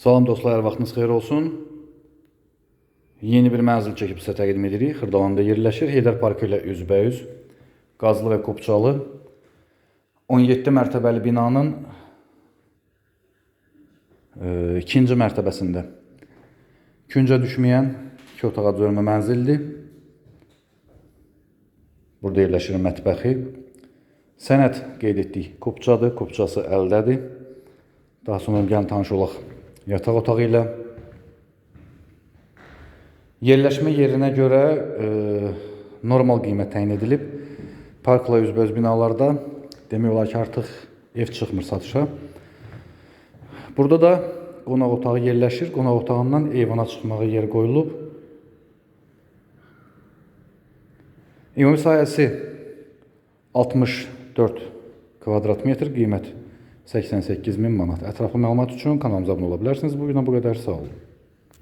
Salam dostlar, hər vaxtınız xeyir olsun. Yeni bir mənzil çəkib sizə təqdim edirik. Xırdalanda yerləşir. Heydər Parkı ilə üzbəyüz. Qazlı və Qopçalı. 17 mərtəbəli binanın e, ikinci mərtəbəsində. Küncə düşməyən iki otağa bölmə mənzildir. Burada yerləşir mətbəxi. Sənəd qeyd etdik. Qopçadır, qopçası əldədir. Daha sonra gəlin tanış olaq yataq otağı ilə. Yerləşmə yerinə görə e, normal qiymət təyin edilib. Parkla üzbəüz binalarda demək olar ki, artıq ev çıxmır satışa. Burada da qonaq otağı yerləşir. Qonaq otağından eyvana çıxmağa yer qoyulub. Ümumi sahəsi 64 kvadrat metr, qiymət 88 min manat. Ətraflı məlumat üçün kanalımıza abunə ola bilərsiniz. Bu videodan bu qədər. Sağ olun.